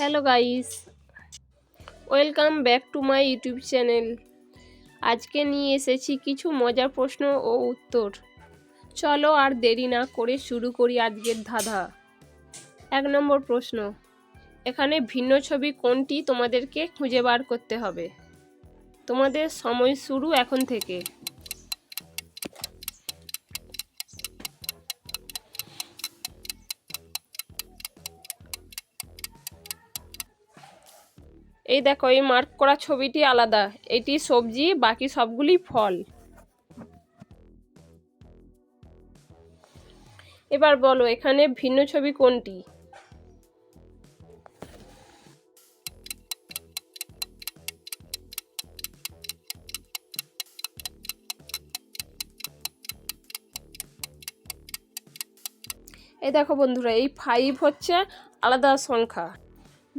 Hello guys welcome back to my YouTube channel আজকে নিয়ে এসেছি কিছু মজার প্রশ্ন ও উত্তর। চলো আর দেরি না করে শুরু করি আজকের ধাঁধা। এক নম্বর প্রশ্ন, এখানে ভিন্ন ছবি কোনটি তোমাদেরকে খুঁজে বার করতে হবে? তোমাদের সময় শুরু এখন থেকে। এই দেখো, এই মার্ক করা ছবিটি আলাদা। এটি সবজি, বাকি সবগুলি ফল। এবার বলো, এখানে ভিন্ন ছবি কোনটি? এই দেখো বন্ধুরা, এই ফাইভ হচ্ছে আলাদা সংখ্যা।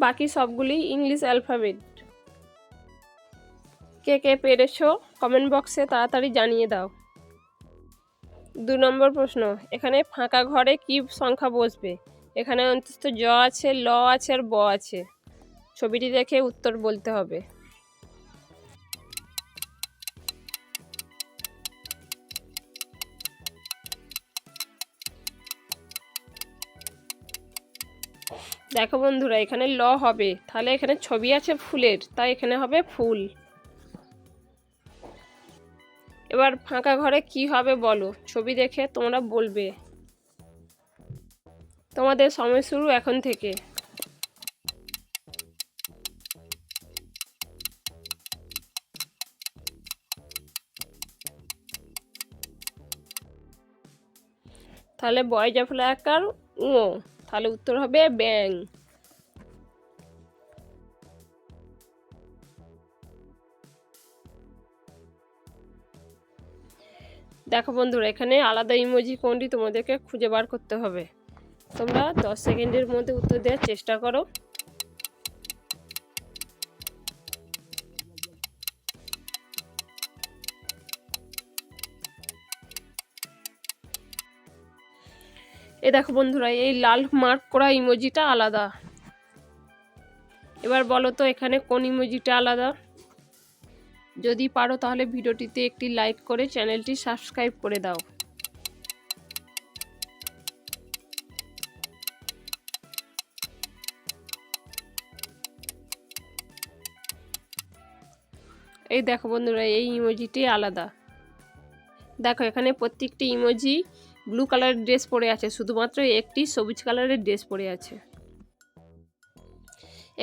বাকি সবগুলি ইংলিশ অ্যালফাবেট। কে কে পেরেছ কমেন্ট বক্সে তাড়াতাড়ি জানিয়ে দাও। দু নম্বর প্রশ্ন, এখানে ফাঁকা ঘরে কি সংখ্যা বসবে? এখানে অন্তত জ আছে, ল আছে আর ব আছে। ছবিটি দেখে উত্তর বলতে হবে। দেখো বন্ধুরা, এখানে ল হবে। তাহলে এখানে ছবি আছে ফুলের, তাই এখানে হবে ফুল। এবার ফাঁকা ঘরে কি হবে বলো? ছবি দেখে তোমরা বলবে। তোমাদের সময় শুরু এখন থেকে। তাহলে বয় জাফলা আকার ও। তাহলে উত্তর হবে ব্যাং। দেখো বন্ধুরা, এখানে আলাদা ইমোজি কোনটি তোমাদেরকে খুঁজে বার করতে হবে? তোমরা দশ সেকেন্ডের মধ্যে উত্তর দেওয়ার চেষ্টা করো। এ দেখো বন্ধুরা, এই লাল মার্ক করা ইমোজিটা আলাদা। এবার বলো তো, এখানে কোন ইমোজিটা আলাদা? যদি পারো তাহলে ভিডিওটিতে একটি লাইক করে চ্যানেলটি সাবস্ক্রাইব করে দাও। এই দেখো বন্ধুরা, এই ইমোজিটি আলাদা। দেখো এখানে প্রত্যেকটি ইমোজি ব্লু কালারের ড্রেস পরে আছে, শুধুমাত্র একটি সবুজ কালারের ড্রেস পরে আছে।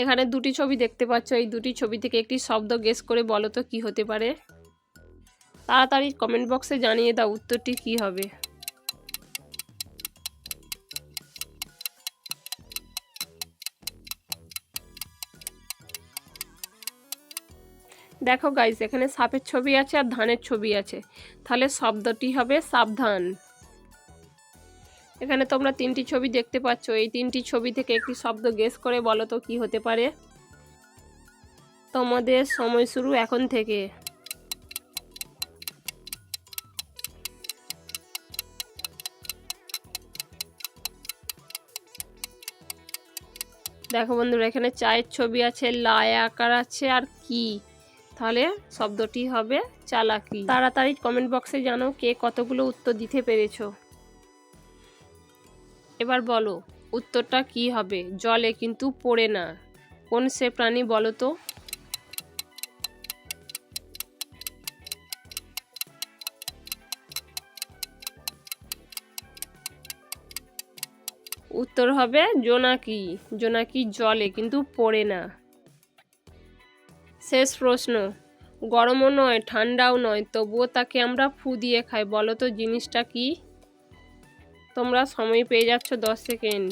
এখানে দুটি ছবি দেখতে পাচ্ছ, এই দুটি ছবি থেকে একটি শব্দ গেস করে বলো তো কী হতে পারে। তাড়াতাড়ি কমেন্ট বক্সে জানিয়ে দাও উত্তরটি কী হবে। দেখো গাইজ এখানে সাপের ছবি আছে আর ধানের ছবি আছে। তাহলে শব্দটি হবে সাবধান। এখানে তোমরা তিনটি ছবি দেখতে পাচ্ছ। এই তিনটি ছবি থেকে একটি শব্দ গেস করে বলো তো কি হতে পারে? তোমাদের সময় শুরু এখন থেকে। দেখো বন্ধুরা, এখানে চায়ের ছবি আছে লায় আকার আছে, আর কি? তাহলে শব্দটি হবে চালাকি। তাড়াতাড়ি কমেন্ট বক্সে জানো কে কতগুলো উত্তর দিতে পেরেছ। এবার বলো, উত্তরটা কি হবে? জলে কিন্তু পড়ে না। কোন সে প্রাণী বলো তো? উত্তর হবে জোনাকি। জোনাকি জলে কিন্তু পড়ে না। শেষ প্রশ্ন, গরমও নয়, ঠান্ডাও নয়, তবুও তাকে আমরা ফু দিয়ে খাই। বলো তো জিনিসটা কি? তোমরা সময় পেয়ে যাচ্ছ দশ সেকেন্ড।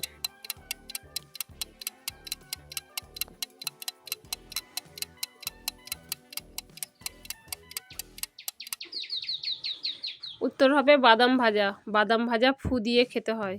উত্তর হবে বাদাম ভাজা। বাদাম ভাজা ফু দিয়ে খেতে হয়।